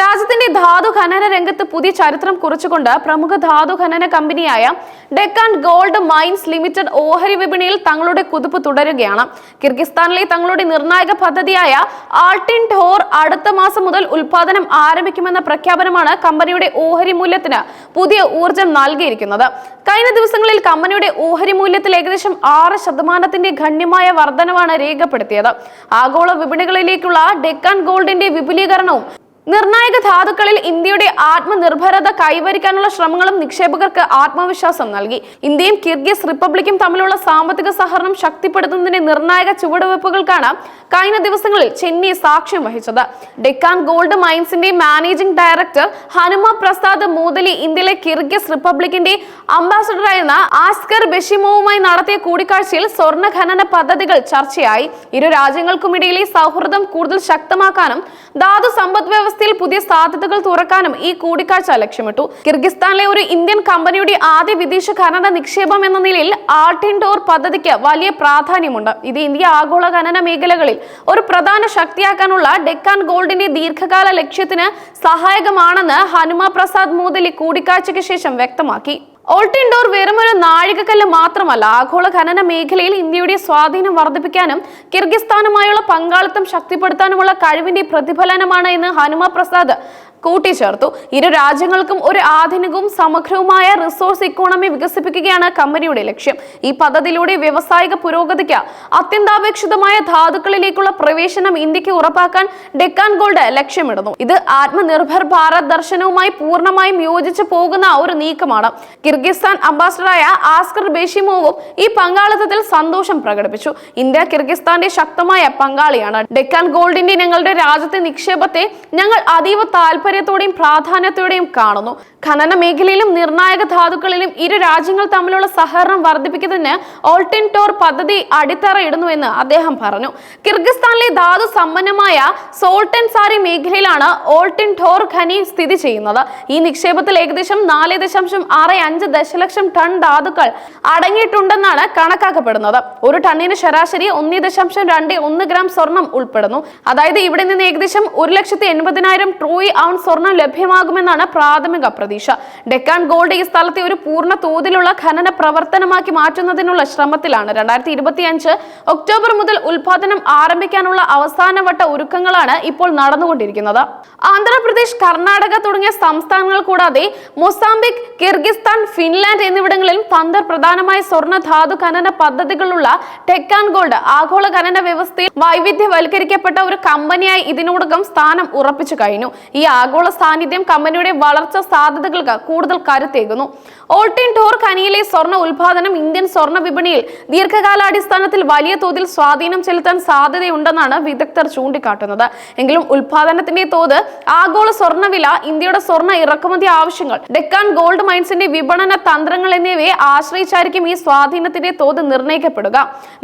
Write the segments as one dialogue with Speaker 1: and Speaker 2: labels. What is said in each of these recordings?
Speaker 1: രാജ്യത്തിന്റെ ധാതു ഖനന രംഗത്ത് പുതിയ ചരിത്രം കുറിച്ചുകൊണ്ട് പ്രമുഖ ധാതു ഖനന കമ്പനിയായ ഡെക്കാൻ ഗോൾഡ് മൈൻസ് ലിമിറ്റഡ് ഓഹരി വിപണിയിൽ തങ്ങളുടെ കുതിപ്പ് തുടരുകയാണ്. കിർഗിസ്ഥാനിലെ തങ്ങളുടെ നിർണായക പദ്ധതിയായ ആൾട്ടിൻ ടോർ അടുത്ത മാസം മുതൽ ഉൽപാദനം ആരംഭിക്കുമെന്ന പ്രഖ്യാപനമാണ് കമ്പനിയുടെ ഓഹരി മൂല്യത്തിന് പുതിയ ഊർജം നൽകിയിരിക്കുന്നത്. കഴിഞ്ഞ ദിവസങ്ങളിൽ കമ്പനിയുടെ ഓഹരി മൂല്യത്തിൽ ഏകദേശം ആറ് ശതമാനത്തിന്റെ ഗണ്യമായ വർധനവാണ് രേഖപ്പെടുത്തിയത്. ആഗോള വിപണികളിലേക്കുള്ള ഡെക്കാൻ ഗോൾഡിന്റെ വിപുലീകരണവും നിർണായക ധാതുക്കളിൽ ഇന്ത്യയുടെ ആത്മനിർഭരത കൈവരിക്കാനുള്ള ശ്രമങ്ങളും നിക്ഷേപകർക്ക് ആത്മവിശ്വാസം നൽകി. ഇന്ത്യയും കിർഗിസ് റിപ്പബ്ലിക്കും തമ്മിലുള്ള സാമ്പത്തിക സഹകരണം ശക്തിപ്പെടുത്തുന്നതിന്റെ നിർണായക ചുവടുവയ്പ്പുകൾക്കാണ് കഴിഞ്ഞ ദിവസങ്ങളിൽ ചെന്നൈ സാക്ഷ്യം വഹിച്ചത്. ഡെക്കാൻ ഗോൾഡ് മൈൻസിന്റെ മാനേജിംഗ് ഡയറക്ടർ ഹനുമ പ്രസാദ് മൂദലി ഇന്ത്യയിലെ കിർഗിസ് റിപ്പബ്ലിക്കിന്റെ അംബാസഡറായിരുന്ന ആസ്കർ ബെഷിമോവുമായി നടത്തിയ കൂടിക്കാഴ്ചയിൽ സ്വർണ ഖനന പദ്ധതികൾ ചർച്ചയായി. ഇരു രാജ്യങ്ങൾക്കുമിടയിലെ സൗഹൃദം കൂടുതൽ ശക്തമാക്കാനും ധാതു സമ്പദ് വ്യവസ്ഥയിൽ പുതിയ സാധ്യതകൾ തുറക്കാനും ഈ കൂടിക്കാഴ്ച ലക്ഷ്യമിട്ടു. കിർഗിസ്ഥാനിലെ ഒരു ഇന്ത്യൻ കമ്പനിയുടെ ആദ്യ വിദേശ ഖനന നിക്ഷേപം എന്ന നിലയിൽ ആർട്ടിൻഡോർ പദ്ധതിക്ക് വലിയ പ്രാധാന്യമുണ്ട്. ഇത് ഇന്ത്യ ആഗോള ഖനന മേഖലകളിൽ ഒരു പ്രധാന ശക്തിയാക്കാനുള്ള ഡെക്കാൻ ഗോൾഡിന്റെ ദീർഘകാല ലക്ഷ്യത്തിന് സഹായകമാണെന്ന് ഹനുമ പ്രസാദ് മോദലി കൂടിക്കാഴ്ചയ്ക്ക് ശേഷം വ്യക്തമാക്കി. ഓൾട്ടിൻഡോർ ഒരു നാഴികക്കല്ല് മാത്രമല്ല ആഗോള ഖനന മേഖലയിൽ ഇന്ത്യയുടെ സ്വാധീനം വർദ്ധിപ്പിക്കാനും കിർഗിസ്ഥാനുമായുള്ള പങ്കാളിത്തം ശക്തിപ്പെടുത്താനുമുള്ള കഴിവിന്റെ പ്രതിഫലനമാണ് എന്ന് ഹനുമ പ്രസാദ് കൂട്ടിച്ചേർത്തു. ഇരു രാജ്യങ്ങൾക്കും ഒരു ആധുനികവും സമഗ്രവുമായ റിസോഴ്സ് ഇക്കോണമി വികസിപ്പിക്കുകയാണ് കമ്പനിയുടെ ലക്ഷ്യം. ഈ പദ്ധതിയിലൂടെ വ്യവസായിക പുരോഗതിക്ക് അത്യന്താപേക്ഷിതമായ ധാതുക്കളിലേക്കുള്ള പ്രവേശനം ഇന്ത്യയ്ക്ക് ഉറപ്പാക്കാൻ ഡെക്കാൻ ഗോൾഡ് ലക്ഷ്യമിടുന്നു. ഇത് ആത്മനിർഭർ ഭാരത് ദർശനവുമായി പൂർണമായും യോജിച്ചു പോകുന്ന ഒരു നീക്കമാണ്. കിർഗിസ്ഥാൻ അംബാസഡറായ ആസ്കർ ബേഷിമോവും ഈ പങ്കാളിത്തത്തിൽ സന്തോഷം പ്രകടിപ്പിച്ചു. ഇന്ത്യ കിർഗിസ്ഥാന്റെ ശക്തമായ പങ്കാളിയാണ്. ഡെക്കാൻ ഗോൾഡിന്റെ ഞങ്ങളുടെ രാജ്യത്തെ നിക്ഷേപത്തെ ഞങ്ങൾ അതീവ താല്പര്യത്തോടെയും പ്രാധാന്യത്തോടെയും കാണുന്നു. ഖനന മേഖലയിലും നിർണായക ധാതുക്കളിലും ഇരു രാജ്യങ്ങൾ തമ്മിലുള്ള സഹകരണം വർദ്ധിപ്പിക്കുന്നതിന് ഓൾട്ടിൻ ടോർ പദ്ധതി അടിത്തറയിടുന്നുവെന്ന് അദ്ദേഹം പറഞ്ഞു. കിർഗിസ്ഥാനിലെ ധാതു സമ്പന്നമായ സോൾട്ടൻ സാരി മേഖലയിലാണ് ഓൾട്ടിൻ ടോർ ഖനി സ്ഥിതി ചെയ്യുന്നത്. ഈ നിക്ഷേപത്തിൽ ഏകദേശം നാല് ദശാംശം ആറ് അഞ്ച് ദശലക്ഷം ടൺ ധാതുക്കൾ അടങ്ങിയിട്ടുണ്ടെന്നാണ് കണക്കാക്കപ്പെടുന്നത്. ഒരു ടണ്ണിന് ശരാശരി ഒന്ന് ദശാംശം രണ്ട് ഒന്ന് ഗ്രാം സ്വർണം ഉൾപ്പെടുന്നു. അതായത് ഇവിടെ നിന്ന് ഏകദേശം ഒരു ലക്ഷത്തി എൺപതിനായിരം ട്രോയ് ഔൺ സ്വർണം ലഭ്യമാകുമെന്നാണ് പ്രാഥമിക പ്രതീക്ഷ. ഡെക്കാൻ ഗോൾഡ് ഈ സ്ഥലത്തെ ഒരു പൂർണ തോതിലുള്ള ഖനന പ്രവർത്തനമാക്കി മാറ്റുന്നതിനുള്ള ശ്രമത്തിലാണ്. രണ്ടായിരത്തി ഇരുപത്തി അഞ്ച് ഒക്ടോബർ മുതൽ ഉത്പാദനം ആരംഭിക്കാനുള്ള അവസാനവട്ട ഒരുക്കങ്ങളാണ് ഇപ്പോൾ നടന്നുകൊണ്ടിരിക്കുന്നത്. ആന്ധ്രാപ്രദേശ് കർണാടക തുടങ്ങിയ സംസ്ഥാനങ്ങൾ കൂടാതെ മൊസാംബിക് കിർഗിസ്ഥാൻ ഫിൻലാൻഡ് എന്നിവിടങ്ങളിലും തന്ത്രപ്രധാനമായ സ്വർണ ധാതു ഖനന പദ്ധതികളുള്ള ടെക്കാൻ ഗോൾഡ് ആഗോള ഖനന വ്യവസ്ഥയിൽ വൈവിധ്യവൽക്കരിക്കപ്പെട്ട ഒരു കമ്പനിയായി ഇതിനോടകം സ്ഥാനം ഉറപ്പിച്ചു കഴിഞ്ഞു. ഈ ആഗോള സാന്നിധ്യം കമ്പനിയുടെ വളർച്ചാ സാധ്യതകൾക്ക് കൂടുതൽ കരുത്തേകുന്നു. ഓൾട്ടീൻ ടോർ ഖനിയിലെ സ്വർണ ഉൽപാദനം ഇന്ത്യൻ സ്വർണ വിപണിയിൽ ദീർഘകാലാടിസ്ഥാനത്തിൽ വലിയ തോതിൽ സ്വാധീനം ചെലുത്താൻ സാധ്യതയുണ്ടെന്നാണ് വിദഗ്ധർ ചൂണ്ടിക്കാട്ടുന്നത്. എങ്കിലും ഉൽപാദനത്തിന്റെ തോത് ആഗോള സ്വർണവില ഇന്ത്യയുടെ സ്വർണ ഇറക്കുമതി ആവശ്യങ്ങൾ ഡെക്കാൻ ഗോൾഡ് മൈൻസിന്റെ വിപണന തന്ത്രങ്ങൾ എന്നിവയെ ആശ്രയിച്ചായിരിക്കും ഈ സ്വാധീനത്തിന്റെ തോത് നിർണയിക്കപ്പെടുക.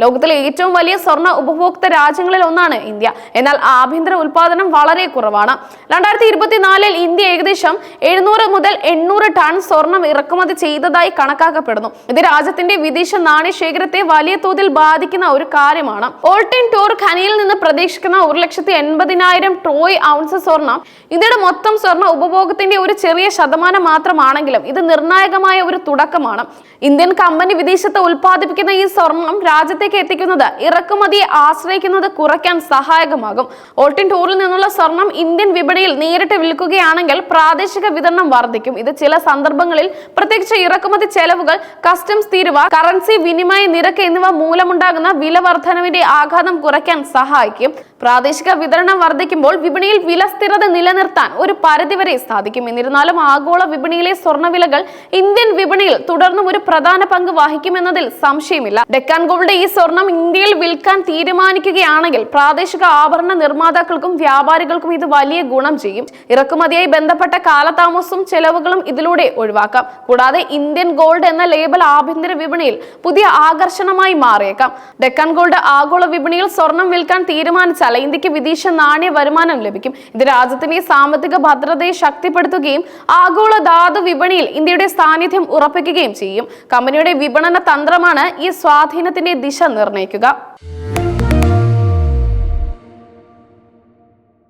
Speaker 1: ലോകത്തിലെ ഏറ്റവും വലിയ സ്വർണ ഉപഭോക്ത രാജ്യങ്ങളിൽ ഒന്നാണ് ഇന്ത്യ. എന്നാൽ ആഭ്യന്തര ഉൽപാദനം വളരെ കുറവാണ്. രണ്ടായിരത്തി ഇരുപത്തിനാലിൽ ഇന്ത്യ ഏകദേശം എഴുന്നൂറ് മുതൽ എണ്ണൂറ് ടൺ സ്വർണം ഇറക്കുമതി ചെയ്തതായി കണക്കാക്കപ്പെടുന്നു. ഇത് രാജ്യത്തിന്റെ വിദേശ നാണ്യശേഖരത്തെ വലിയ തോതിൽ ബാധിക്കുന്ന ഒരു കാര്യമാണ്. ഓൾട്ടിൻ ടോർ ഖനിയിൽ നിന്ന് പ്രതീക്ഷിക്കുന്ന ഒരു ലക്ഷത്തി എൺപതിനായിരം ട്രോയ് ഔൺസ് സ്വർണം ഇതിന്റെ മൊത്തം സ്വർണ ഉപഭോഗത്തിന്റെ ഒരു ചെറിയ ശതമാനം മാത്രമാണെങ്കിലും ഇത് നിർണായകമായ ഒരു തുടക്കമാണ്. ഇന്ത്യൻ കമ്പനി വിദേശത്ത് ഉൽപ്പാദിപ്പിക്കുന്ന ഈ സ്വർണം രാജ്യത്തേക്ക് എത്തിക്കുന്നത് ഇറക്കുമതിയെ ആശ്രയിക്കുന്നത് കുറയ്ക്കാൻ സഹായകമാകും. ഓൾട്ടിൻ ടൂറിൽ നിന്നുള്ള സ്വർണം ഇന്ത്യൻ വിപണിയിൽ നേരിട്ട് വിൽക്കുകയാണെങ്കിൽ പ്രാദേശിക വിതരണം വർദ്ധിക്കും. ഇത് ചില സന്ദർഭങ്ങളിൽ പ്രത്യേകിച്ച് ഇറക്കുമതി ചെലവുകൾ കസ്റ്റംസ് തീരുവ കറൻസി വിനിമയ നിരക്ക് എന്നിവ മൂലമുണ്ടാകുന്ന വില വർധനവിന്റെ ആഘാതം കുറയ്ക്കാൻ സഹായിക്കും. പ്രാദേശിക വിതരണം വർദ്ധിക്കുമ്പോൾ വിപണിയിൽ വില സ്ഥിരത നിലനിർത്താൻ ഒരു പരിധിവരെ സാധിക്കും. എന്നിരുന്നാലും ആഗോള വിപണിയിലെ സ്വർണവിലകൾ ഇന്ത്യൻ വിപണിയിൽ തുടർന്നും ഒരു പ്രധാന പങ്ക് വഹിക്കുമെന്നതിൽ സംശയമില്ല. ഡെക്കാൻ ഗോൾഡ് ഈ സ്വർണം ഇന്ത്യയിൽ വിൽക്കാൻ തീരുമാനിക്കുകയാണെങ്കിൽ പ്രാദേശിക ആഭരണ നിർമ്മാതാക്കൾക്കും വ്യാപാരികൾക്കും ഇത് വലിയ ഗുണം ചെയ്യും. ഇറക്കുമതിയായി ബന്ധപ്പെട്ട കാലതാമസവും ചെലവുകളും ഇതിലൂടെ ഒഴിവാക്കാം. കൂടാതെ ഇന്ത്യൻ ഗോൾഡ് എന്ന ലേബൽ ആഭ്യന്തര വിപണിയിൽ പുതിയ ആകർഷണമായി മാറിയേക്കാം. ഡെക്കാൻ ഗോൾഡ് ആഗോള വിപണിയിൽ സ്വർണം വിൽക്കാൻ തീരുമാനിച്ചാൽ ഇന്ത്യയ്ക്ക് വിദേശ നാണ്യ വരുമാനം ലഭിക്കും. ഇത് രാജ്യത്തിന്റെ സാമ്പത്തിക ഭദ്രതയെ ശക്തിപ്പെടുത്തുകയും ആഗോള ധാതു വിപണിയിൽ ഇന്ത്യയുടെ സാന്നിധ്യം ഉറപ്പിക്കുകയും ചെയ്യും. കമ്പനിയുടെ വിപണന തന്ത്രമാണ് ഈ സ്വാധീനത്തിന്റെ ദിശ നിർണയിക്കുക.